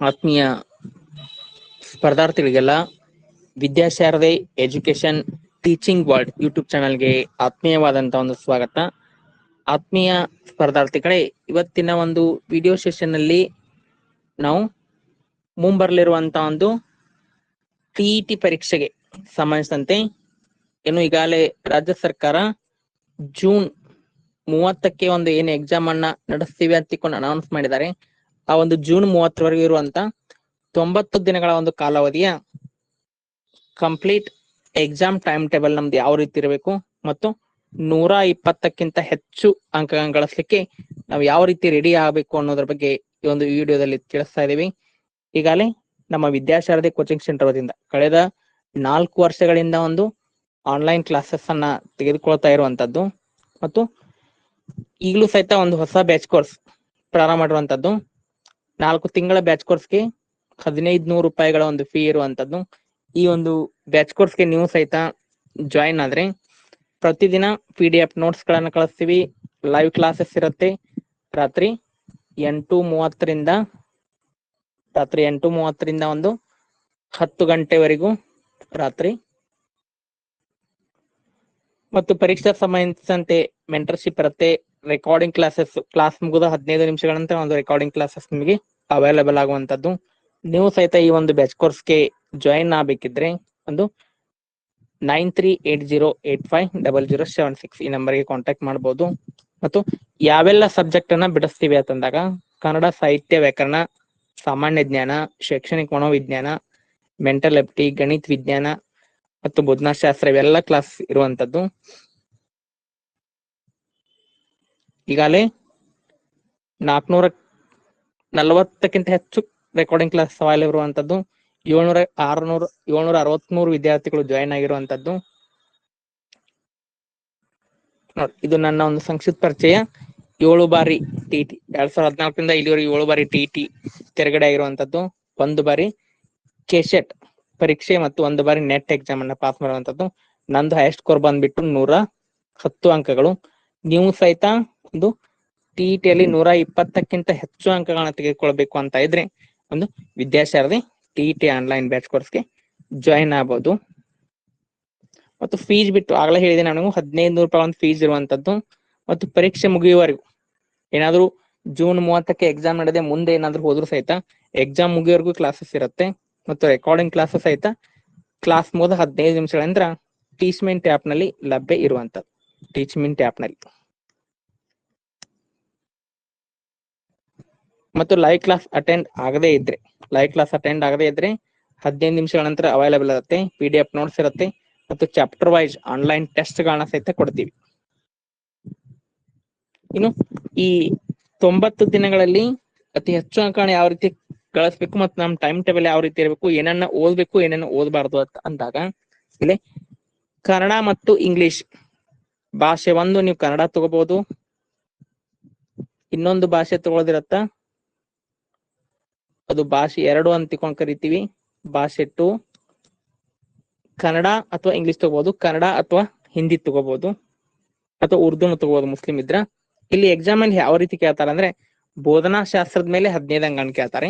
ಆತ್ಮೀಯ ಸ್ಪರ್ಧಾರ್ಥಿಗಳಿಗೆಲ್ಲ Vidyasharade education teaching world YouTube ಚಾನಲ್ಗೆ ಆತ್ಮೀಯವಾದಂತ ಒಂದು ಸ್ವಾಗತ. ಆತ್ಮೀಯ ಸ್ಪರ್ಧಾರ್ಥಿಗಳೇ, ಇವತ್ತಿನ ಒಂದು ವಿಡಿಯೋ ಸೆಷನ್ ಅಲ್ಲಿ ನಾವು ಮುಂಬರಲಿರುವಂತ ಒಂದು ಟಿಇಟಿ ಪರೀಕ್ಷೆಗೆ ಸಂಬಂಧಿಸಿದಂತೆ ಏನು ಈಗಾಗಲೇ ರಾಜ್ಯ ಸರ್ಕಾರ ಜೂನ್ ಮೂವತ್ತಕ್ಕೆ ಒಂದು ಏನು ಎಕ್ಸಾಮ್ ಅನ್ನ ನಡೆಸ್ತೀವಿ ಅಂತ ಅನೌನ್ಸ್ ಮಾಡಿದ್ದಾರೆ. ಆ ಒಂದು ಜೂನ್ ಮೂವತ್ತರವರೆಗೆ ಇರುವಂತ ತೊಂಬತ್ತು ದಿನಗಳ ಒಂದು ಕಾಲಾವಧಿಯ ಕಂಪ್ಲೀಟ್ ಎಕ್ಸಾಮ್ ಟೈಮ್ ಟೇಬಲ್ ನಮ್ದು ಯಾವ ರೀತಿ ಇರಬೇಕು ಮತ್ತು ನೂರ ಇಪ್ಪತ್ತಕ್ಕಿಂತ ಹೆಚ್ಚು ಅಂಕ ಗಳಿಸ್ಲಿಕ್ಕೆ ನಾವು ಯಾವ ರೀತಿ ರೆಡಿ ಆಗಬೇಕು ಅನ್ನೋದ್ರ ಬಗ್ಗೆ ಈ ಒಂದು ವಿಡಿಯೋದಲ್ಲಿ ತಿಳಿಸ್ತಾ ಇದೀವಿ. ಈಗಾಗಲೇ ನಮ್ಮ ವಿದ್ಯಾಶಾರದೆ ಕೋಚಿಂಗ್ ಸೆಂಟರ್ ವತಿಯಿಂದ ಕಳೆದ ನಾಲ್ಕು ವರ್ಷಗಳಿಂದ ಒಂದು ಆನ್ಲೈನ್ ಕ್ಲಾಸಸ್ ಅನ್ನ ತೆಗೆದುಕೊಳ್ತಾ ಇರುವಂತದ್ದು ಮತ್ತು ಈಗಲೂ ಸಹಿತ ಒಂದು ಹೊಸ ಬ್ಯಾಚ್ ಕೋರ್ಸ್ ಪ್ರಾರಂಭ ಮಾಡಿರುವಂತದ್ದು. ನಾಲ್ಕು ತಿಂಗಳ ಬ್ಯಾಚ್ ಕೋರ್ಸ್ಗೆ ಹದಿನೈದು ನೂರು ರೂಪಾಯಿಗಳ ಒಂದು ಫೀ ಇರುವಂತದ್ದು. ಈ ಒಂದು ಬ್ಯಾಚ್ ಕೋರ್ಸ್ಗೆ ನೀವು ಸಹಿತ ಜಾಯಿನ್ ಆದ್ರೆ ಪ್ರತಿದಿನ ಪಿ ಡಿ ಎಫ್ ನೋಟ್ಸ್ ಗಳನ್ನ ಕಳಿಸ್ತೀವಿ. ಲೈವ್ ಕ್ಲಾಸಸ್ ಇರುತ್ತೆ. ರಾತ್ರಿ ಎಂಟು ಮೂವತ್ತರಿಂದ, ರಾತ್ರಿ ಎಂಟು ಮೂವತ್ತರಿಂದ ಒಂದು ಹತ್ತು ಗಂಟೆವರೆಗೂ ರಾತ್ರಿ. ಮತ್ತು ಪರೀಕ್ಷಾ ಸಂಬಂಧಿಸಿದಂತೆ ಮೆಂಟರ್ಶಿಪ್ ಇರುತ್ತೆ. ರೆಕಾರ್ಡಿಂಗ್ ಕ್ಲಾಸಸ್ ಕ್ಲಾಸ್ ಮುಗಿದ ಹದಿನೈದು ನಿಮಿಷಗಳ ನಂತರ ಒಂದು ರೆಕಾರ್ಡಿಂಗ್ ಕ್ಲಾಸಸ್ ನಿಮಗೆ ಅವೈಲೇಬಲ್ ಆಗುವಂತದ್ದು ನೀವು ಸಹಿತ ಈ ಒಂದು ಬ್ಯಾಚ್ ಕೋರ್ಸ್ಗೆ ಜಾಯಿನ್ ಆಗಬೇಕಿದ್ರೆ ಒಂದು nine three eight zero eight five double zero seven six ಈ ನಂಬರ್ಗೆ ಕಾಂಟ್ಯಾಕ್ಟ್ ಮಾಡಬಹುದು ಮತ್ತು ಯಾವೆಲ್ಲ ಸಬ್ಜೆಕ್ಟ್ ಅನ್ನ ಬಿಡಿಸ್ತೀವಿ ಅಂತಂದಾಗ ಕನ್ನಡ ಸಾಹಿತ್ಯ ವ್ಯಾಕರಣ, ಸಾಮಾನ್ಯ ಜ್ಞಾನ, ಶೈಕ್ಷಣಿಕ ಮನೋವಿಜ್ಞಾನ ಮೆಂಟಲ್ ಎಪ್ಟಿ ಗಣಿತ ವಿಜ್ಞಾನ ಮತ್ತು ಬುದ್ಧನಾಶಾಸ್ತ್ರ ಇವೆಲ್ಲ ಕ್ಲಾಸ್ ಇರುವಂತದ್ದು ಈಗಾಗಲೇ ನಾಲ್ಕುನೂರ ನಲವತ್ತಕ್ಕಿಂತ ಹೆಚ್ಚು ರೆಕಾರ್ಡಿಂಗ್ ಕ್ಲಾಸ್ ಸವಾಲು ಇರುವಂತದ್ದು, ಏಳ್ನೂರ ಆರ್ನೂರ, ಏಳ್ನೂರ ಅರವತ್ಮೂರು ವಿದ್ಯಾರ್ಥಿಗಳು ಜಾಯಿನ್ ಆಗಿರುವಂತದ್ದು. ನೋಡಿ, ಇದು ನನ್ನ ಒಂದು ಸಂಕ್ಷಿಪ್ತ ಪರಿಚಯ. ಏಳು ಬಾರಿ ಟಿ ಟಿ ಎರಡ್ ಸಾವಿರದ ಹದಿನಾಲ್ಕರಿಂದ ಇಲ್ಲಿವರೆಗೆ ಏಳು ಬಾರಿ ಟಿ ಟಿ ತೆರಗಡೆ ಆಗಿರುವಂತದ್ದು. ಒಂದು ಬಾರಿ ಕೆಶೆಟ್ ಪರೀಕ್ಷೆ ಮತ್ತು ಒಂದು ಬಾರಿ ನೆಟ್ ಎಕ್ಸಾಮ್ ಅನ್ನ ಪಾಸ್ ಮಾಡುವಂತದ್ದು ನಂದು ಹೈಯೆಸ್ಟ್ ಸ್ಕೋರ್ ಬಂದ್ಬಿಟ್ಟು ನೂರ ಹತ್ತು ಅಂಕಗಳು. ನೀವು ಸಹಿತ ಒಂದು ಟಿಇಟಿಯಲ್ಲಿ ನೂರ ಇಪ್ಪತ್ತಕ್ಕಿಂತ ಹೆಚ್ಚು ಅಂಕಗಳನ್ನ ತೆಗೆದುಕೊಳ್ಬೇಕು ಅಂತ ಇದ್ರೆ ಒಂದು ವಿದ್ಯಾಶಾರದೆ ಟಿಇಟಿ ಆನ್ಲೈನ್ ಬ್ಯಾಚ್ ಕೋರ್ಸ್ಗೆ ಜಾಯಿನ್ ಆಗ್ಬೋದು. ಮತ್ತು ಫೀಸ್ ಬಿಟ್ಟು ಆಗ್ಲೇ ಹೇಳಿದೆ ನಾನು ಹದಿನೈದು ನೂರು ರೂಪಾಯಿ ಒಂದು ಫೀಸ್ ಇರುವಂತದ್ದು. ಮತ್ತು ಪರೀಕ್ಷೆ ಮುಗಿಯುವವರೆಗೂ ಏನಾದ್ರು ಜೂನ್ ಮೂವತ್ತಕ್ಕೆ ಎಕ್ಸಾಮ್ ನಡೆದೇ ಮುಂದೆ ಏನಾದ್ರು ಹೋದ್ರು ಸಹಿತ ಎಕ್ಸಾಮ್ ಮುಗಿಯೋವರೆಗೂ ಕ್ಲಾಸಸ್ ಇರುತ್ತೆ. ಮತ್ತು ರೆಕಾರ್ಡಿಂಗ್ ಕ್ಲಾಸಸ್ ಸಹಿತ ಕ್ಲಾಸ್ ಮುಗಿದ ಹದಿನೈದು ನಿಮಿಷಗಳ ನಂತರ ಟೀಚ್ಮೆಂಟ್ ಆ್ಯಪ್ನಲ್ಲಿ ಲಭ್ಯ ಇರುವಂತದ್ದು. ಟೀಚ್ಮೆಂಟ್ ಆ್ಯಪ್ನಲ್ಲಿ. ಮತ್ತು ಲೈವ್ ಕ್ಲಾಸ್ ಅಟೆಂಡ್ ಆಗದೇ ಇದ್ರೆ ಲೈವ್ ಕ್ಲಾಸ್ ಅಟೆಂಡ್ ಆಗದೇ ಇದ್ರೆ ಹದಿನೈದು ನಿಮಿಷಗಳ ನಂತರ ಅವೈಲೇಬಲ್ ಇರುತ್ತೆ ಪಿ ಡಿ ಎಫ್ ನೋಟ್ಸ್ ಇರುತ್ತೆ ಮತ್ತು ಚಾಪ್ಟರ್ ವೈಸ್ ಆನ್ಲೈನ್ ಟೆಸ್ಟ್ ಗಳನ್ನ ಸಹಿತ ಕೊಡ್ತೀವಿ. ಇನ್ನು ಈ ತೊಂಬತ್ತು ದಿನಗಳಲ್ಲಿ ಅತಿ ಹೆಚ್ಚು ಅಂಕಣ ಯಾವ ರೀತಿ ಗಳಿಸ್ಬೇಕು ಮತ್ತು ನಮ್ಮ ಟೈಮ್ ಟೇಬಲ್ ಯಾವ ರೀತಿ ಇರಬೇಕು, ಏನನ್ನ ಓದ್ಬೇಕು, ಏನನ್ನ ಓದಬಾರದು ಅಂತ ಅಂದಾಗ ಇಲ್ಲಿ ಕನ್ನಡ ಮತ್ತು ಇಂಗ್ಲಿಷ್ ಭಾಷೆ ಒಂದು, ನೀವು ಕನ್ನಡ ತಗೋಬಹುದು ಇನ್ನೊಂದು ಭಾಷೆ ತಗೊಳದಿರತ್ತ? ಅದು ಭಾಷೆ ಎರಡು ಅಂತ ತಿಳ್ಕೊಂಡ್ ಕರಿತೀವಿ. ಭಾಷೆ ಟು ಕನ್ನಡ ಅಥವಾ ಇಂಗ್ಲಿಷ್ ತಗೋಬಹುದು ಕನ್ನಡ ಅಥವಾ ಹಿಂದಿ ತಗೋಬಹುದು ಅಥವಾ ಉರ್ದುನು ತಗೋಬಹುದು ಮುಸ್ಲಿಂ ಇದ್ರ. ಇಲ್ಲಿ ಎಕ್ಸಾಮ್ ಅಲ್ಲಿ ಯಾವ ರೀತಿ ಕೇಳ್ತಾರೆ ಅಂದ್ರೆ, ಬೋಧನಾ ಶಾಸ್ತ್ರದ ಮೇಲೆ ಹದಿನೈದು ಅಂಕಗಳನ್ನ ಕೇಳ್ತಾರೆ.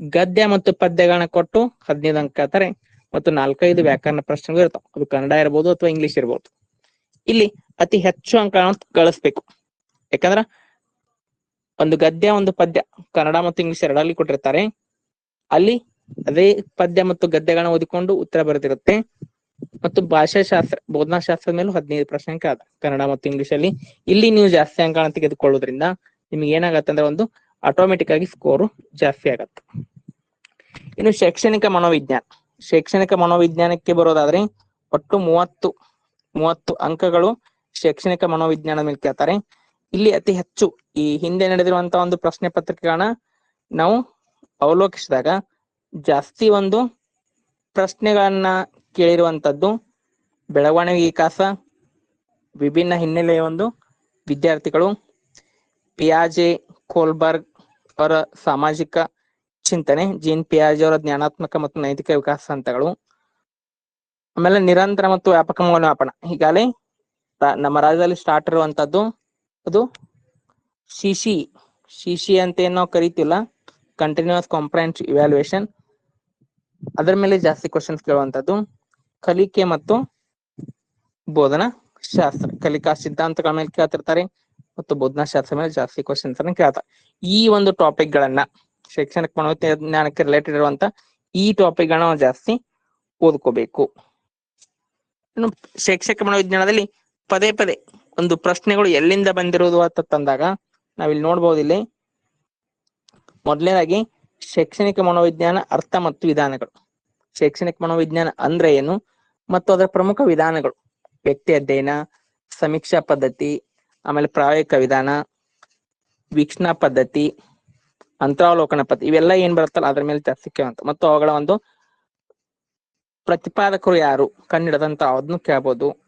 ಗದ್ಯ ಮತ್ತು ಪದ್ಯಗಳನ್ನ ಕೊಟ್ಟು ಹದಿನೈದು ಅಂಕ ಕೇಳ್ತಾರೆ. ಮತ್ತು ನಾಲ್ಕೈದು ವ್ಯಾಕರಣ ಪ್ರಶ್ನೆಗಳು ಇರ್ತಾವ. ಅದು ಕನ್ನಡ ಇರ್ಬೋದು ಅಥವಾ ಇಂಗ್ಲಿಷ್ ಇರ್ಬೋದು. ಇಲ್ಲಿ ಅತಿ ಹೆಚ್ಚು ಅಂಕಗಳನ್ನ ಗಳಿಸ್ಬೇಕು. ಯಾಕಂದ್ರ ಒಂದು ಗದ್ಯ, ಒಂದು ಪದ್ಯ, ಕನ್ನಡ ಮತ್ತು ಇಂಗ್ಲಿಷ್ ಎರಡಲ್ಲಿ ಕೊಟ್ಟಿರ್ತಾರೆ. ಅಲ್ಲಿ ಅದೇ ಪದ್ಯ ಮತ್ತು ಗದ್ಯಗಳನ್ನ ಓದಿಕೊಂಡು ಉತ್ತರ ಬರೆದಿರುತ್ತೆ. ಮತ್ತು ಭಾಷಾಶಾಸ್ತ್ರ, ಬೋಧನಾಶಾಸ್ತ್ರದ ಮೇಲೂ ಹದಿನೈದು ಪ್ರಶ್ನೆ ಅದ ಕನ್ನಡ ಮತ್ತು ಇಂಗ್ಲಿಷ್ ಅಲ್ಲಿ. ಇಲ್ಲಿ ನೀವು ಜಾಸ್ತಿ ಅಂಕಗಳನ್ನ ತೆಗೆದುಕೊಳ್ಳೋದ್ರಿಂದ ನಿಮ್ಗೆ ಏನಾಗತ್ತೆ ಅಂದ್ರೆ ಒಂದು ಆಟೋಮೆಟಿಕ್ ಆಗಿ ಸ್ಕೋರು ಜಾಸ್ತಿ ಆಗತ್ತೆ. ಇನ್ನು ಶೈಕ್ಷಣಿಕ ಮನೋವಿಜ್ಞಾನ. ಶೈಕ್ಷಣಿಕ ಮನೋವಿಜ್ಞಾನಕ್ಕೆ ಬರೋದಾದ್ರೆ ಒಟ್ಟು ಮೂವತ್ತು ಮೂವತ್ತು ಅಂಕಗಳು ಶೈಕ್ಷಣಿಕ ಮನೋವಿಜ್ಞಾನದ ಮೇಲೆ ಕೇಳ್ತಾರೆ. ಇಲ್ಲಿ ಅತಿ ಹೆಚ್ಚು ಈ ಹಿಂದೆ ನಡೆದಿರುವಂತಹ ಒಂದು ಪ್ರಶ್ನೆ ಪತ್ರಿಕೆಗಳನ್ನ ನಾವು ಅವಲೋಕಿಸಿದಾಗ ಜಾಸ್ತಿ ಒಂದು ಪ್ರಶ್ನೆಗಳನ್ನ ಕೇಳಿರುವಂತದ್ದು ಬೆಳವಣಿಗೆ ವಿಕಾಸ ವಿಭಿನ್ನ ಹಿನ್ನೆಲೆಯ ಒಂದು ವಿದ್ಯಾರ್ಥಿಗಳು, ಪಿಯಾಜೆ ಕೋಲ್ಬರ್ಗ್ ಅವರ ಸಾಮಾಜಿಕ ಚಿಂತನೆ, ಜೀನ್ ಪಿಯಾಜೆ ಅವರ ಜ್ಞಾನಾತ್ಮಕ ಮತ್ತು ನೈತಿಕ ವಿಕಾಸ ಹಂತಗಳು, ಆಮೇಲೆ ನಿರಂತರ ಮತ್ತು ವ್ಯಾಪಕ ಮೌಲ್ಯಮಾಪನ. ಹೀಗಾಗಿ ನಮ್ಮ ರಾಜ್ಯದಲ್ಲಿ ಸ್ಟಾರ್ಟ್ ಇರುವಂತದ್ದು ಅದು? ಸಿಸಿ ಸಿಸಿ ಅಂತ ಏನ್ ನಾವು ಕರಿತೀವಲ್ಲ ಕಂಟಿನ್ಯೂಸ್ ಕಾಂಪ್ರೆನ್ಸ್ ಇವ್ಯಾಲ್ಯೂಯೇಷನ್ ಅದರ ಮೇಲೆ ಜಾಸ್ತಿ ಕ್ವಶನ್ಸ್ ಕೇಳುವಂತದ್ದು ಕಲಿಕೆ ಮತ್ತು ಬೋಧನಾ ಶಾಸ್ತ್ರ. ಕಲಿಕಾ ಸಿದ್ಧಾಂತಗಳ ಮೇಲೆ ಕೇಳ್ತಿರ್ತಾರೆ ಮತ್ತು ಬೋಧನಾ ಶಾಸ್ತ್ರ ಮೇಲೆ ಜಾಸ್ತಿ ಕ್ವಶನ್ಸ್ ಅನ್ನ ಕೇಳ್ತಾರೆ. ಈ ಒಂದು ಟಾಪಿಕ್ ಗಳನ್ನ, ಶೈಕ್ಷಣಿಕ ಮನೋಜ್ಞಾನಕ್ಕೆ ರಿಲೇಟೆಡ್ ಇರುವಂತ ಈ ಟಾಪಿಕ್ ಗಳನ್ನ ಜಾಸ್ತಿ ಓದ್ಕೋಬೇಕು. ಇನ್ನು ಶೈಕ್ಷಣಿಕ ಮನೋವಿಜ್ಞಾನದಲ್ಲಿ ಪದೇ ಪದೇ ಒಂದು ಪ್ರಶ್ನೆಗಳು ಎಲ್ಲಿಂದ ಬಂದಿರೋದು ಅಂತ ತಂದಾಗ ನಾವಿಲ್ಲಿ ನೋಡ್ಬೋದು ಇಲ್ಲಿ. ಮೊದಲನೇದಾಗಿ, ಶೈಕ್ಷಣಿಕ ಮನೋವಿಜ್ಞಾನ ಅರ್ಥ ಮತ್ತು ವಿಧಾನಗಳು. ಶೈಕ್ಷಣಿಕ ಮನೋವಿಜ್ಞಾನ ಅಂದ್ರೆ ಏನು ಮತ್ತು ಅದರ ಪ್ರಮುಖ ವಿಧಾನಗಳು. ವ್ಯಕ್ತಿ ಅಧ್ಯಯನ, ಸಮೀಕ್ಷಾ ಪದ್ಧತಿ, ಆಮೇಲೆ ಪ್ರಾಯೋಗಿಕ ವಿಧಾನ, ವೀಕ್ಷಣಾ ಪದ್ಧತಿ, ಅಂತರಾವಲೋಕನ ಪದ್ಧತಿ, ಇವೆಲ್ಲ ಏನ್ ಬರುತ್ತಲ್ಲ ಅದ್ರ ಮೇಲೆ ಅಂತ ಮತ್ತು ಅವುಗಳ ಒಂದು ಪ್ರತಿಪಾದಕರು ಯಾರು? ಕನ್ನಡದಂತ ಅದನ್ನು ಕೇಳ್ಬೋದು.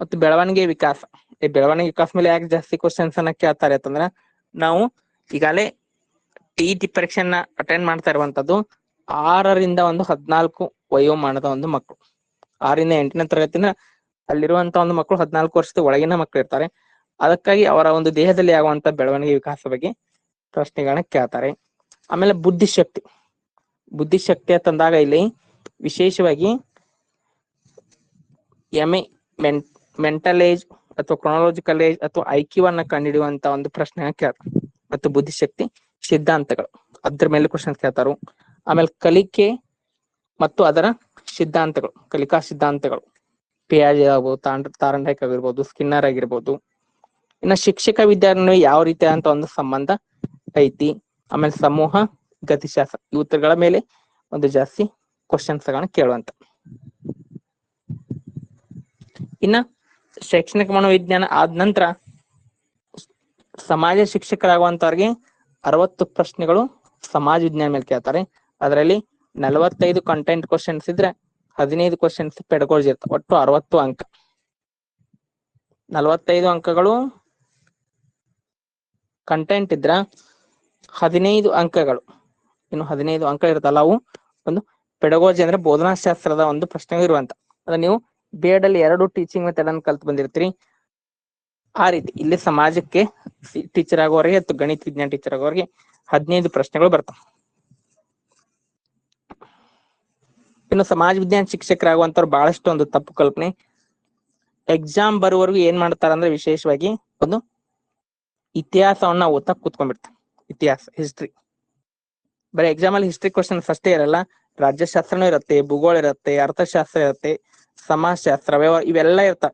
ಮತ್ತು ಬೆಳವಣಿಗೆ ವಿಕಾಸ. ಈ ಬೆಳವಣಿಗೆ ವಿಕಾಸ ಮೇಲೆ ಯಾಕೆ ಜಾಸ್ತಿ ಕ್ವಶನ್ಸ್ ಅನ್ನ ಕೇಳ್ತಾರೆ ಅಂತಂದ್ರ, ನಾವು ಈಗಾಗಲೇ ಟಿ ಟಿ ಪರೀಕ್ಷೆಯನ್ನ ಅಟೆಂಡ್ ಮಾಡ್ತಾ ಇರುವಂತದ್ದು ಆರರಿಂದ ಒಂದು ಹದಿನಾಲ್ಕು ವಯೋಮಾನದ ಒಂದು ಮಕ್ಕಳು ಆರಿಂದ ಎಂಟನೇ ತರಗತಿನ ಅಲ್ಲಿರುವಂತ ಒಂದು ಮಕ್ಕಳು ಹದಿನಾಲ್ಕು ವರ್ಷದ ಒಳಗಿನ ಮಕ್ಕಳು ಇರ್ತಾರೆ. ಅದಕ್ಕಾಗಿ ಅವರ ಒಂದು ದೇಹದಲ್ಲಿ ಆಗುವಂತ ಬೆಳವಣಿಗೆ ವಿಕಾಸ ಬಗ್ಗೆ ಪ್ರಶ್ನೆಗಳನ್ನ ಕೇಳ್ತಾರೆ. ಆಮೇಲೆ ಬುದ್ಧಿಶಕ್ತಿ. ಬುದ್ಧಿಶಕ್ತಿ ಅಂತಂದಾಗ ಇಲ್ಲಿ ವಿಶೇಷವಾಗಿ ಎಮೆ ಮೆನ್ ಮೆಂಟಲ್ ಏಜ್ ಅಥವಾ ಕ್ರೊನಾಲಜಿಕಲ್ ಏಜ್ ಅಥವಾ ಐಕ್ಯವನ್ನ ಅನ್ನ ಕಂಡುಹಿಡಿಯುವಂತ ಒಂದು ಪ್ರಶ್ನೆ ಕೇಳ್ತಾರೆ ಮತ್ತು ಬುದ್ಧಿಶಕ್ತಿ ಸಿದ್ಧಾಂತಗಳು. ಅದ್ರ ಮೇಲೆ ಕ್ವಶನ್ ಕೇಳ್ತಾರು. ಆಮೇಲೆ ಕಲಿಕೆ ಮತ್ತು ಅದರ ಸಿದ್ಧಾಂತಗಳು, ಕಲಿಕಾ ಸಿದ್ಧಾಂತಗಳು. ಪಿಯಾಜೆ ಆಗ್ಬೋದು ತಾಂಡ್ ತಾರಂಡೈಕ್ ಆಗಿರ್ಬೋದು, ಸ್ಕಿನ್ನರ್ ಆಗಿರ್ಬೋದು. ಇನ್ನ ಶಿಕ್ಷಕ ವಿದ್ಯಾರ್ಥಿ ಯಾವ ರೀತಿ ಅಂತ ಒಂದು ಸಂಬಂಧ ಐತಿ? ಆಮೇಲೆ ಸಮೂಹ, ಗತಿಶಾಸ್ತ್ರ. ಉತ್ತರಗಳ ಮೇಲೆ ಒಂದು ಜಾಸ್ತಿ ಕ್ವಶನ್ಸ್ ಕೇಳುವಂತ. ಇನ್ನ ಶೈಕ್ಷಣಿಕ ಮನೋವಿಜ್ಞಾನ ಆದ ನಂತರ ಸಮಾಜ ಶಿಕ್ಷಕರಾಗುವಂತವ್ರಿಗೆ ಅರವತ್ತು ಪ್ರಶ್ನೆಗಳು ಸಮಾಜ ವಿಜ್ಞಾನ ಮೇಲೆ ಕೇಳ್ತಾರೆ. ಅದರಲ್ಲಿ ನಲವತ್ತೈದು ಕಂಟೆಂಟ್ ಕ್ವಶನ್ಸ್ ಇದ್ರೆ ಹದಿನೈದು ಕ್ವಶನ್ಸ್ ಪೆಡಗೋಜಿ ಇರ್ತವೆ. ಒಟ್ಟು ಅರವತ್ತು ಅಂಕ. ನಲವತ್ತೈದು ಅಂಕಗಳು ಕಂಟೆಂಟ್ ಇದ್ರ ಹದಿನೈದು ಅಂಕಗಳು. ಇನ್ನು ಹದಿನೈದು ಅಂಕ ಇರ್ತಲ್ಲ ಅವು ಒಂದು ಪೆಡಗೋಜಿ ಅಂದ್ರೆ ಬೋಧನಾಶಾಸ್ತ್ರದ ಒಂದು ಪ್ರಶ್ನೆ ಇರುವಂತ. ಅದ ನೀವು ಬಿ ಅಲ್ಲಿ ಎರಡು ಟೀಚಿಂಗ್ ಮೆಥಡ್ ಅನ್ನು ಕಲ್ತ್ ಬಂದಿರ್ತೀರಿ. ಆ ರೀತಿ ಇಲ್ಲಿ ಸಮಾಜಕ್ಕೆ ಟೀಚರ್ ಆಗೋರಿಗೆ ಅಥವಾ ಗಣಿತ ವಿಜ್ಞಾನ ಟೀಚರ್ ಆಗೋರಿಗೆ ಹದಿನೈದು ಪ್ರಶ್ನೆಗಳು ಬರ್ತಾವ. ಇನ್ನು ಸಮಾಜ ವಿಜ್ಞಾನ ಶಿಕ್ಷಕರಾಗುವಂತವ್ರು ಬಹಳಷ್ಟು ಒಂದು ತಪ್ಪು ಕಲ್ಪನೆ. ಎಕ್ಸಾಮ್ ಬರುವವರೆಗೂ ಏನ್ ಮಾಡ್ತಾರ ಅಂದ್ರೆ ವಿಶೇಷವಾಗಿ ಒಂದು ಇತಿಹಾಸವನ್ನ ಓದ್ತಾ ಕೂತ್ಕೊಂಡ್ಬಿಡ್ತಾರೆ ಇತಿಹಾಸ ಹಿಸ್ಟ್ರಿ ಬರೀ ಎಕ್ಸಾಮ್ ಅಲ್ಲಿ ಹಿಸ್ಟ್ರಿ ಕ್ವಶನ್ಸ್ ಅಷ್ಟೇ ಇರಲ್ಲ. ರಾಜ್ಯಶಾಸ್ತ್ರನೂ ಇರುತ್ತೆ, ಭೂಗೋಳ ಇರುತ್ತೆ, ಅರ್ಥಶಾಸ್ತ್ರ ಇರುತ್ತೆ. ಸಮಾಜಶಾಸ್ತ್ರ, ವ್ಯವಹಾರ ಇವೆಲ್ಲ ಇರ್ತಾವ.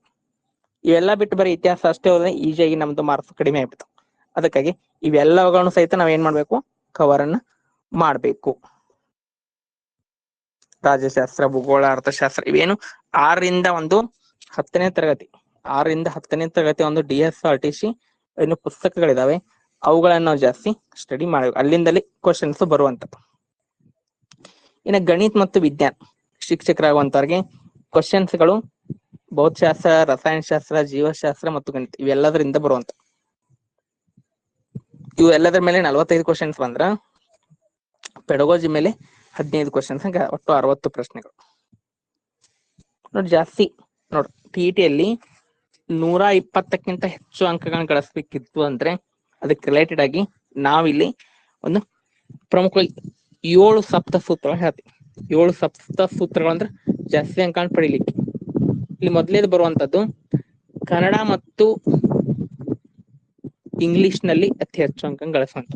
ಇವೆಲ್ಲ ಬಿಟ್ಟು ಬರೀ ಇತಿಹಾಸ ಅಷ್ಟೇ ಹೋದ್ರೆ ಈಜಿಯಾಗಿ ನಮ್ದು ಮಾರ್ಕ್ಸ್ ಕಡಿಮೆ ಆಗ್ಬಿಡ್ತಾವ. ಅದಕ್ಕಾಗಿ ಇವೆಲ್ಲವುಗಳನ್ನು ಸಹಿತ ನಾವ್ ಏನ್ ಮಾಡ್ಬೇಕು? ಕವರ್ ಅನ್ನ ಮಾಡ್ಬೇಕು. ರಾಜ್ಯಶಾಸ್ತ್ರ ಭೂಗೋಳ, ಅರ್ಥಶಾಸ್ತ್ರ ಇವೇನು ಆರರಿಂದ ಒಂದು ಹತ್ತನೇ ತರಗತಿ. ಆರರಿಂದ ಹತ್ತನೇ ತರಗತಿ ಒಂದು D S R T C ಇನ್ನು ಪುಸ್ತಕಗಳಿದಾವೆ. ಅವುಗಳನ್ನ ನಾವು ಜಾಸ್ತಿ ಸ್ಟಡಿ ಮಾಡಬೇಕು. ಅಲ್ಲಿಂದಲೇ ಕ್ವಶನ್ಸ್ ಬರುವಂತ ಇನ್ನು ಗಣಿತ ಮತ್ತು ವಿಜ್ಞಾನ ಶಿಕ್ಷಕರಾಗುವಂತವ್ರಿಗೆ ಕ್ವಶನ್ಸ್ಗಳು ಭೌತಶಾಸ್ತ್ರ, ರಸಾಯನಶಾಸ್ತ್ರ, ಜೀವಶಾಸ್ತ್ರ ಮತ್ತು ಗಣಿತ, ಇವೆಲ್ಲದರಿಂದ ಬರುವಂತ. ಇವು ಎಲ್ಲದರ ಮೇಲೆ ನಲವತ್ತೈದು ಕ್ವಶನ್ಸ್ ಬಂದ್ರ ಪೆಡಗೋಜಿ ಮೇಲೆ ಹದಿನೈದು ಕ್ವಶನ್ಸ್ ಒಟ್ಟು ಅರವತ್ತು ಪ್ರಶ್ನೆಗಳು. ನೋಡಿ ಜಾಸ್ತಿ, ನೋಡಿ ಟಿ ಟಿಯಲ್ಲಿ ನೂರ ಇಪ್ಪತ್ತಕ್ಕಿಂತ ಹೆಚ್ಚು ಅಂಕಗಳನ್ನ ಗಳಿಸ್ಬೇಕಿತ್ತು ಅಂದ್ರೆ ಅದಕ್ಕೆ ರಿಲೇಟೆಡ್ ಆಗಿ ನಾವಿಲ್ಲಿ ಒಂದು ಪ್ರಮುಖ ಏಳು ಸಪ್ತ ಸೂತ್ರಗಳು ಹೇಳ್ತೀವಿ. ಏಳು ಸಪ್ತ ಸೂತ್ರಗಳು ಅಂದ್ರೆ ಜಾಸ್ತಿ ಅಂಕಗಳನ್ನ ಪಡಿಲಿಕ್ಕೆ ಇಲ್ಲಿ ಮೊದಲೇದು ಬರುವಂತದ್ದು ಕನ್ನಡ ಮತ್ತು ಇಂಗ್ಲಿಷ್ನಲ್ಲಿ ಅತಿ ಹೆಚ್ಚು ಅಂಕ ಗಳಿಸುವಂತ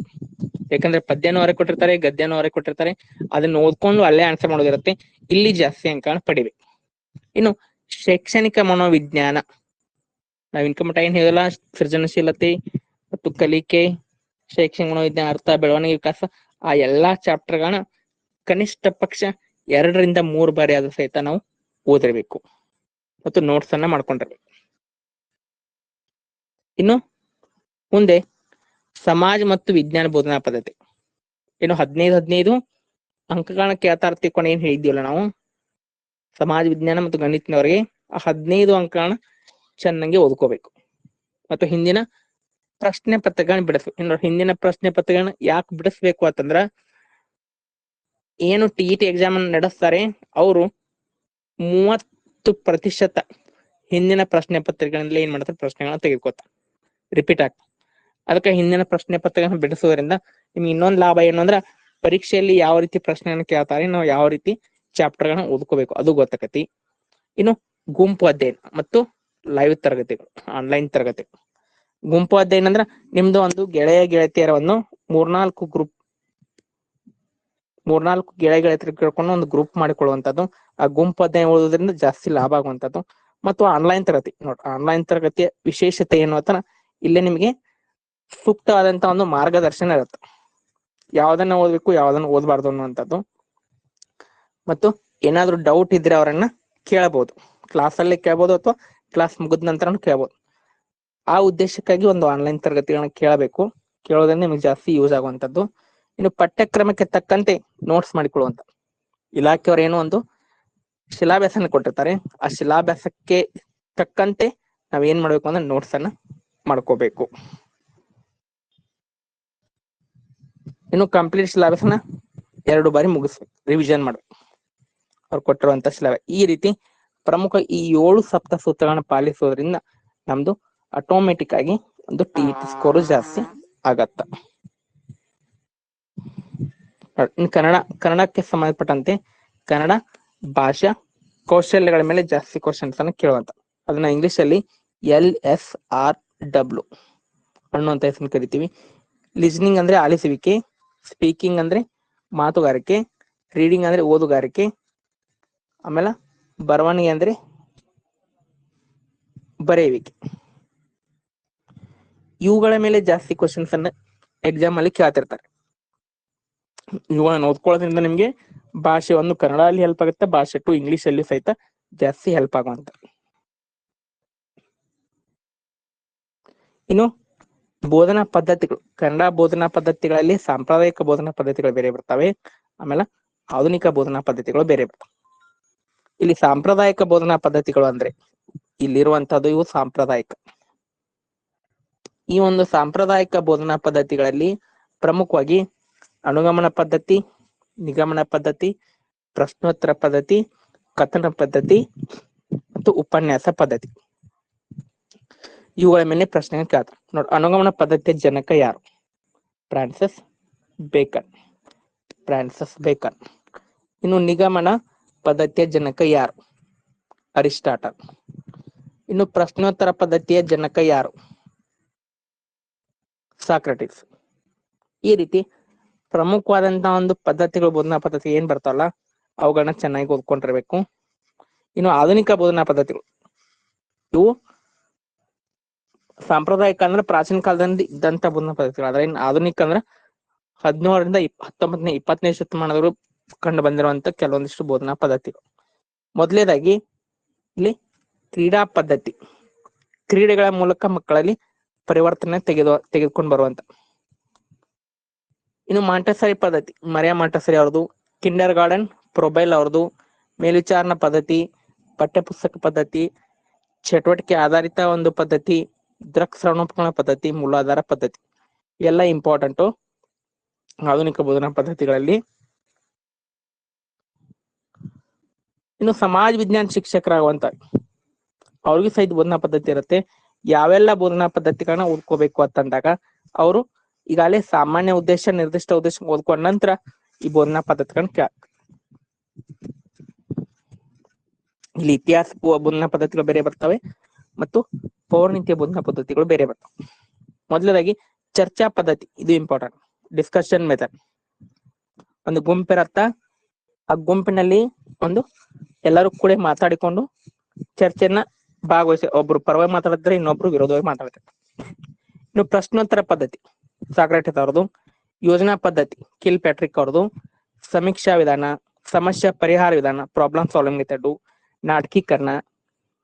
ಯಾಕಂದ್ರೆ ಪದ್ಯನೂ ಹೊರಗೆ ಕೊಟ್ಟಿರ್ತಾರೆ, ಗದ್ಯನೂ ಹೊರಗೆ ಕೊಟ್ಟಿರ್ತಾರೆ. ಅದನ್ನ ಓದ್ಕೊಂಡು ಅಲ್ಲೇ ಆನ್ಸರ್ ಮಾಡೋದಿರುತ್ತೆ. ಇಲ್ಲಿ ಜಾಸ್ತಿ ಅಂಕ ಪಡಿಬೇಕು ಇನ್ನು ಶೈಕ್ಷಣಿಕ ಮನೋವಿಜ್ಞಾನ. ನಾವ್ ಇನ್ಕಮ್ ಏನ್ ಹೇಳಲ್ಲ, ಸೃಜನಶೀಲತೆ ಮತ್ತು ಕಲಿಕೆ, ಶೈಕ್ಷಣಿಕ ಮನೋವಿಜ್ಞಾನ, ಅರ್ಥ, ಬೆಳವಣಿಗೆ, ವಿಕಾಸ, ಆ ಎಲ್ಲಾ ಚಾಪ್ಟರ್ ಗಳನ್ನ ಕನಿಷ್ಠ ಪಕ್ಷ ಎರಡರಿಂದ ಮೂರು ಬಾರಿ ಆದ್ರೂ ಸಹಿತ ನಾವು ಓದಿರ್ಬೇಕು. ಮತ್ತು ನೋಟ್ಸ್ ಅನ್ನ ಮಾಡ್ಕೊಂಡಿರ್ಬೇಕು. ಇನ್ನು ಮುಂದೆ ಸಮಾಜ ಮತ್ತು ವಿಜ್ಞಾನ ಬೋಧನಾ ಪದ್ಧತಿ. ಇನ್ನು ಹದಿನೈದು ಹದಿನೈದು ಅಂಕಗಳನ್ನ ಕೇಳ್ತಾರ್ತಿಕೊಂಡು ಏನ್ ಹೇಳಿದ್ವಲ್ಲ ನಾವು? ಸಮಾಜ, ವಿಜ್ಞಾನ ಮತ್ತು ಗಣಿತನವರಿಗೆ ಆ ಹದಿನೈದು ಅಂಕಗಳನ್ನ ಚೆನ್ನಾಗಿ ಓದ್ಕೋಬೇಕು. ಮತ್ತು ಹಿಂದಿನ ಪ್ರಶ್ನೆ ಪತ್ರಗಳನ್ನ ಬಿಡಿಸ್ಬೇಕು. ಇನ್ನು ಹಿಂದಿನ ಪ್ರಶ್ನೆ ಪತ್ರಗಳನ್ನ ಯಾಕೆ ಬಿಡಿಸ್ಬೇಕು ಅಂತಂದ್ರ ಏನು ಟಿ ಟಿ ಎಕ್ಸಾಮ್ ನಡೆಸ್ತಾರೆ, ಅವರು ಮೂವತ್ತು ಪ್ರತಿಶತ ಹಿಂದಿನ ಪ್ರಶ್ನೆ ಪತ್ರಿಕೆಗಳಲ್ಲಿ ಏನ್ ಮಾಡ್ತಾರೆ, ಪ್ರಶ್ನೆಗಳನ್ನ ತೆಗೆದುಕೊತಾರೆ ರಿಪೀಟ್ ಆಗ್ತದೆ ಅದಕ್ಕೆ ಹಿಂದಿನ ಪ್ರಶ್ನೆ ಪತ್ರಗಳನ್ನು ಬಿಡಿಸೋದ್ರಿಂದ ನಿಮ್ಗೆ ಇನ್ನೊಂದು ಲಾಭ ಏನು ಅಂದ್ರೆ, ಪರೀಕ್ಷೆಯಲ್ಲಿ ಯಾವ ರೀತಿ ಪ್ರಶ್ನೆಗಳನ್ನ ಕೇಳ್ತಾರೆ, ನಾವು ಯಾವ ರೀತಿ ಚಾಪ್ಟರ್ ಗಳನ್ನ ಓದ್ಕೋಬೇಕು, ಅದು ಗೊತ್ತಾಕತಿ. ಇನ್ನು ಗುಂಪು ಅಧ್ಯಯನ ಮತ್ತು ಲೈವ್ ತರಗತಿಗಳು ಆನ್ಲೈನ್ ತರಗತಿಗಳು. ಗುಂಪು ಅಧ್ಯಯನ ಅಂದ್ರೆ ನಿಮ್ದು ಒಂದು ಗೆಳೆಯ ಗೆಳತಿಯರವನ್ನು ಮೂರ್ನಾಲ್ಕು ಗ್ರೂಪ್ ಮೂರ್ನಾಲ್ಕು ಗೆಳೆಗಳ ಹತ್ರ ಕೇಳ್ಕೊಂಡು ಒಂದು ಗ್ರೂಪ್ ಮಾಡಿಕೊಳ್ಳುವಂತದ್ದು. ಆ ಗುಂಪು ಅಧ್ಯಯನ ಓದೋದ್ರಿಂದ ಜಾಸ್ತಿ ಲಾಭ ಆಗುವಂತದ್ದು. ಮತ್ತು ಆನ್ಲೈನ್ ತರಗತಿ. ನೋಡಿ ಆನ್ಲೈನ್ ತರಗತಿಯ ವಿಶೇಷತೆ ಏನು ಅಂತ ಇಲ್ಲೇ ನಿಮಗೆ ಸೂಕ್ತವಾದಂತ ಒಂದು ಮಾರ್ಗದರ್ಶನ ಇರುತ್ತೆ. ಯಾವ್ದನ್ನ ಓದ್ಬೇಕು, ಯಾವ್ದನ್ನ ಓದಬಾರ್ದು ಅನ್ನುವಂಥದ್ದು. ಮತ್ತು ಏನಾದ್ರೂ ಡೌಟ್ ಇದ್ರೆ ಅವರನ್ನ ಕೇಳಬಹುದು ಕ್ಲಾಸ್ ಅಲ್ಲಿ ಕೇಳಬಹುದು ಅಥವಾ ಕ್ಲಾಸ್ ಮುಗಿದ ನಂತರ ಕೇಳಬಹುದು ಆ ಉದ್ದೇಶಕ್ಕಾಗಿ ಒಂದು ಆನ್ಲೈನ್ ತರಗತಿಗಳನ್ನ ಕೇಳಬೇಕು. ಕೇಳೋದ್ರಿಂದ ನಿಮಗೆ ಜಾಸ್ತಿ ಯೂಸ್ ಆಗುವಂತದ್ದು ಇನ್ನು ಪಠ್ಯಕ್ರಮಕ್ಕೆ ತಕ್ಕಂತೆ ನೋಟ್ಸ್ ಮಾಡಿಕೊಳ್ಳುವಂತ ಇಲಾಖೆಯವರು ಏನೋ ಒಂದು ಶಿಲಾಭ್ಯಾಸನ ಕೊಟ್ಟಿರ್ತಾರೆ. ಆ ಶಿಲಾಭ್ಯಾಸಕ್ಕೆ ತಕ್ಕಂತೆ ನಾವ್ ಏನ್ ಮಾಡ್ಬೇಕು ಅಂದ್ರೆ ನೋಟ್ಸ್ ಅನ್ನ ಮಾಡ್ಕೋಬೇಕು. ಇನ್ನು ಕಂಪ್ಲೀಟ್ ಶಿಲಾಭ್ಯಾಸನ ಎರಡು ಬಾರಿ ಮುಗಿಸ್ಬೇಕು. ರಿವಿಷನ್ ಮಾಡ್ಬೇಕು. ಅವ್ರು ಕೊಟ್ಟಿರುವಂತ ಶಿಲಾಭ್ಯಾಸ. ಈ ರೀತಿ ಪ್ರಮುಖ ಈ ಏಳು ಸಪ್ತ ಸೂತ್ರಗಳನ್ನ ಪಾಲಿಸೋದ್ರಿಂದ ನಮ್ದು ಆಟೋಮೆಟಿಕ್ ಆಗಿ ಒಂದು ಟಿ ಸ್ಕೋರ್ ಜಾಸ್ತಿ ಆಗತ್ತ. ಕನ್ನಡ, ಕನ್ನಡಕ್ಕೆ ಸಂಬಂಧಪಟ್ಟಂತೆ ಕನ್ನಡ ಭಾಷಾ ಕೌಶಲ್ಯಗಳ ಮೇಲೆ ಜಾಸ್ತಿ ಕ್ವಶನ್ಸ್ ಅನ್ನ ಕೇಳುವಂತ. ಅದನ್ನ ಇಂಗ್ಲಿಷ್ ಅಲ್ಲಿ ಎಲ್ ಎಸ್ ಆರ್ ಡಬ್ಲ್ಯೂ ಅನ್ನುವಂತ ಹೆಸರು ಕರಿತೀವಿ. ಲಿಸ್ನಿಂಗ್ ಅಂದ್ರೆ ಆಲಿಸುವಿಕೆ ಸ್ಪೀಕಿಂಗ್ ಅಂದ್ರೆ ಮಾತುಗಾರಿಕೆ ರೀಡಿಂಗ್ ಅಂದ್ರೆ ಓದುಗಾರಿಕೆ, ಆಮೇಲೆ ಬರವಣಿಗೆ ಅಂದ್ರೆ ಬರೆಯುವಿಕೆ. ಇವುಗಳ ಮೇಲೆ ಜಾಸ್ತಿ ಕ್ವಶನ್ಸ್ ಅನ್ನ ಎಕ್ಸಾಮ್ ಅಲ್ಲಿ ಕೇಳ್ತಿರ್ತಾರೆ. ಇವುಗಳನ್ನ ಓದ್ಕೊಳ್ಳೋದ್ರಿಂದ ನಿಮ್ಗೆ ಭಾಷೆ ಒಂದು ಕನ್ನಡ ಅಲ್ಲಿ ಹೆಲ್ಪ್ ಆಗುತ್ತೆ, ಭಾಷೆ ಟು ಇಂಗ್ಲಿಷ್ ಅಲ್ಲಿ ಸಹಿತ ಜಾಸ್ತಿ ಹೆಲ್ಪ್ ಆಗುವಂತ. ಇನ್ನು ಬೋಧನಾ ಪದ್ಧತಿಗಳು, ಕನ್ನಡ ಬೋಧನಾ ಪದ್ಧತಿಗಳಲ್ಲಿ ಸಾಂಪ್ರದಾಯಿಕ ಬೋಧನಾ ಪದ್ಧತಿಗಳು ಬೇರೆ ಬರ್ತವೆ, ಆಮೇಲೆ ಆಧುನಿಕ ಬೋಧನಾ ಪದ್ಧತಿಗಳು ಬೇರೆ ಬರ್ತವೆ. ಇಲ್ಲಿ ಸಾಂಪ್ರದಾಯಿಕ ಬೋಧನಾ ಪದ್ಧತಿಗಳು ಅಂದ್ರೆ ಇಲ್ಲಿರುವಂತಹದ್ದು ಇವು ಸಾಂಪ್ರದಾಯಿಕ. ಈ ಒಂದು ಸಾಂಪ್ರದಾಯಿಕ ಬೋಧನಾ ಪದ್ಧತಿಗಳಲ್ಲಿ ಪ್ರಮುಖವಾಗಿ ಅನುಗಮನ ಪದ್ಧತಿ, ನಿಗಮನ ಪದ್ಧತಿ, ಪ್ರಶ್ನೋತ್ತರ ಪದ್ಧತಿ, ಕಥನ ಪದ್ಧತಿ ಮತ್ತು ಉಪನ್ಯಾಸ ಪದ್ಧತಿ. ಇವುಗಳ ಮೇಲೆ ಪ್ರಶ್ನೆ ಕೇಳ್ತಾರೆ. ನೋಡಿ, ಅನುಗಮನ ಪದ್ಧತಿಯ ಜನಕ ಯಾರು? Francis Bacon. Francis Bacon. ಇನ್ನು ನಿಗಮನ ಪದ್ಧತಿಯ ಜನಕ ಯಾರು? ಅರಿಸ್ಟಾಟಲ್. ಇನ್ನು ಪ್ರಶ್ನೋತ್ತರ ಪದ್ಧತಿಯ ಜನಕ ಯಾರು? ಸಾಕ್ರೆಟಿಸ್. ಈ ರೀತಿ ಪ್ರಮುಖವಾದಂತಹ ಒಂದು ಪದ್ಧತಿಗಳು ಬೋಧನಾ ಪದ್ಧತಿ ಏನ್ ಬರ್ತಾವಲ್ಲ ಅವುಗಳನ್ನ ಚೆನ್ನಾಗಿ ಓದ್ಕೊಂಡಿರ್ಬೇಕು. ಇನ್ನು ಆಧುನಿಕ ಬೋಧನಾ ಪದ್ಧತಿಗಳು. ಇವು ಸಾಂಪ್ರದಾಯಿಕ ಅಂದ್ರೆ ಪ್ರಾಚೀನ ಕಾಲದಲ್ಲಿ ಇದ್ದಂತ ಬೋಧನಾ ಪದ್ಧತಿಗಳು. ಆದ್ರೆ ಇನ್ನು ಆಧುನಿಕ ಅಂದ್ರೆ ಹದಿನೇಳರಿಂದ ಹತ್ತೊಂಬತ್ತನೇ, ಇಪ್ಪತ್ತನೇ ಶತಮಾನದವರು ಕಂಡು ಬಂದಿರುವಂತ ಕೆಲವೊಂದಿಷ್ಟು ಬೋಧನಾ ಪದ್ಧತಿಗಳು. ಮೊದಲೇದಾಗಿ ಇಲ್ಲಿ ಕ್ರೀಡಾ ಪದ್ಧತಿ. ಕ್ರೀಡೆಗಳ ಮೂಲಕ ಮಕ್ಕಳಲ್ಲಿ ಪರಿವರ್ತನೆ ತೆಗೆದು, ತೆಗೆದುಕೊಂಡು ಬರುವಂತ. ಇನ್ನು ಮಾಂಟಸರಿ ಪದ್ಧತಿ, ಮರಿಯಾ ಮಾಂಟಸರಿ ಅವ್ರದ್ದು, ಕಿಂಡರ್ ಗಾರ್ಡನ್, ಪ್ರೊಬೈಲ್ ಅವ್ರದ್ದು, ಮೇಲ್ವಿಚಾರಣಾ ಪದ್ಧತಿ ಪಠ್ಯಪುಸ್ತಕ ಪದ್ಧತಿ, ಚಟುವಟಿಕೆ ಆಧಾರಿತ ಒಂದು ಪದ್ಧತಿ ದ್ರಕ್ ಶ್ರವಣೋಪಕರಣ ಪದ್ಧತಿ, ಮೂಲಾಧಾರ ಪದ್ಧತಿ. ಎಲ್ಲ ಇಂಪಾರ್ಟೆಂಟು ಆಧುನಿಕ ಬೋಧನಾ ಪದ್ಧತಿಗಳಲ್ಲಿ. ಇನ್ನು ಸಮಾಜ ವಿಜ್ಞಾನ ಶಿಕ್ಷಕರಾಗುವಂತ, ಅವ್ರಿಗೂ ಸಹಿತ ಬೋಧನಾ ಪದ್ಧತಿ ಇರುತ್ತೆ. ಯಾವೆಲ್ಲ ಬೋಧನಾ ಪದ್ಧತಿಗಳನ್ನ ಓದ್ಕೋಬೇಕು ಅಂತಂದಾಗ, ಅವರು ಈಗಾಗಲೇ ಸಾಮಾನ್ಯ ಉದ್ದೇಶ, ನಿರ್ದಿಷ್ಟ ಉದ್ದೇಶ ಓದ್ಕೊಂಡ ನಂತರ ಈ ಬೋಧನಾ ಪದ್ಧತಿಗಳನ್ನ ಕೇಳ ಇಲ್ಲಿ ಇತಿಹಾಸ ಬೋಧನಾ ಪದ್ಧತಿಗಳು ಬೇರೆ ಬರ್ತವೆ ಮತ್ತು ಪೌರ್ಣಿತ್ಯ ಬೋಧನಾ ಪದ್ಧತಿಗಳು ಬೇರೆ ಬರ್ತವೆ. ಮೊದಲದಾಗಿ ಚರ್ಚಾ ಪದ್ಧತಿ, ಇದು ಇಂಪಾರ್ಟೆಂಟ್ ಡಿಸ್ಕಷನ್ ಮೆಥಡ್ ಒಂದು ಗುಂಪಿರತ್ತ ಆ ಗುಂಪಿನಲ್ಲಿ ಒಂದು ಎಲ್ಲರೂ ಕೂಡ ಮಾತಾಡಿಕೊಂಡು ಚರ್ಚೆಯನ್ನ ಭಾಗವಹಿಸಿ ಒಬ್ರು ಪರವಾಗಿ ಮಾತಾಡಿದ್ರೆ ಇನ್ನೊಬ್ರು ವಿರೋಧವಾಗಿ ಮಾತಾಡ್ತಾರೆ. ಇನ್ನು ಪ್ರಶ್ನೋತ್ತರ ಪದ್ಧತಿ. ಸಾಕ್ರೆಟಿಸ್ ಅವ್ರದ್ದು ಯೋಜನಾ ಪದ್ಧತಿ, ಕಿಲ್ ಪ್ಯಾಟ್ರಿಕ್ ಅವ್ರದ್ದು ಸಮೀಕ್ಷಾ ವಿಧಾನ, ಸಮಸ್ಯೆ ಪರಿಹಾರ ವಿಧಾನ ಪ್ರಾಬ್ಲಮ್ ಸಾಲ್ವಿಂಗ್ ಮೆಥಡ್ ನಾಟಕೀಕರಣ,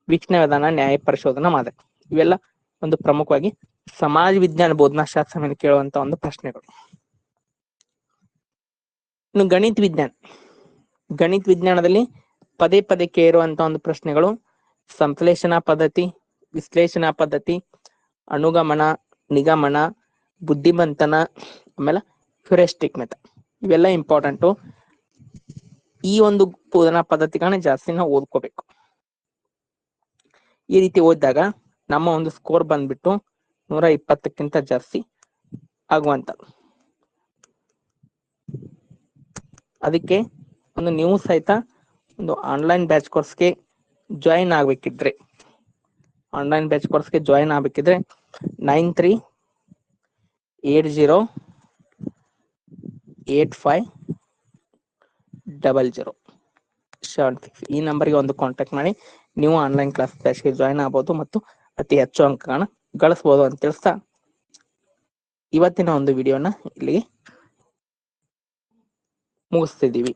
ವೀಕ್ಷಣೆ ವಿಧಾನ, ನ್ಯಾಯ ಪರಿಶೋಧನಾ ಮಾದರಿ. ಇವೆಲ್ಲ ಒಂದು ಪ್ರಮುಖವಾಗಿ ಸಮಾಜ ವಿಜ್ಞಾನ ಬೋಧನಾ ಶಾಸ್ತ್ರ ಮೇಲೆ ಕೇಳುವಂತ ಒಂದು ಪ್ರಶ್ನೆಗಳು. ಇನ್ನು ಗಣಿತ ವಿಜ್ಞಾನ. ಗಣಿತ ವಿಜ್ಞಾನದಲ್ಲಿ ಪದೇ ಪದೇ ಕೇಳುವಂತ ಒಂದು ಪ್ರಶ್ನೆಗಳು, ಸಂಶ್ಲೇಷಣಾ ಪದ್ಧತಿ, ವಿಶ್ಲೇಷಣಾ ಪದ್ಧತಿ, ಅನುಗಮನ, ನಿಗಮನ ಬುದ್ಧಿಮಂತನ, ಆಮೇಲೆ ಹ್ಯೂರಿಸ್ಟಿಕ್ ಮೆಥಡ್. ಇವೆಲ್ಲ ಇಂಪಾರ್ಟೆಂಟು. ಈ ಒಂದು ಬೋಧನಾ ಪದ್ಧತಿಗಳನ್ನ ಜಾಸ್ತಿ ನಾವು ಓದ್ಕೋಬೇಕು. ಈ ರೀತಿ ಓದಿದಾಗ ನಮ್ಮ ಒಂದು ಸ್ಕೋರ್ ಬಂದ್ಬಿಟ್ಟು ನೂರ ಇಪ್ಪತ್ತಕ್ಕಿಂತ ಜಾಸ್ತಿ ಆಗುವಂತ. ಅದಕ್ಕೆ ಒಂದು ನೀವು ಸಹಿತ ಒಂದು ಆನ್ಲೈನ್ ಬ್ಯಾಚ್ ಕೋರ್ಸ್ಗೆ ಜಾಯಿನ್ ಆಗ್ಬೇಕಿದ್ರೆ, ಆನ್ಲೈನ್ ಬ್ಯಾಚ್ ಕೋರ್ಸ್ಗೆ join ಆಗ್ಬೇಕಿದ್ರೆ nine three eight zero eight five double zero seven six. ಈ ನಂಬರ್ಗೆ ಒಂದು ಕಾಂಟ್ಯಾಕ್ಟ್ ಮಾಡಿ. ನೀವು ಆನ್ಲೈನ್ ಕ್ಲಾಸ್ ಬ್ಯಾಚ್ಗೆ ಜಾಯಿನ್ ಆಗ್ಬೋದು ಮತ್ತು ಅತಿ ಹೆಚ್ಚು ಅಂಕಗಳನ್ನ ಗಳಿಸ್ಬೋದು ಅಂತ ತಿಳಿಸ್ತಾ ಇವತ್ತಿನ ಒಂದು ವಿಡಿಯೋನ ಇಲ್ಲಿಗೆ ಮುಗಿಸ್ತಿದ್ದೀವಿ.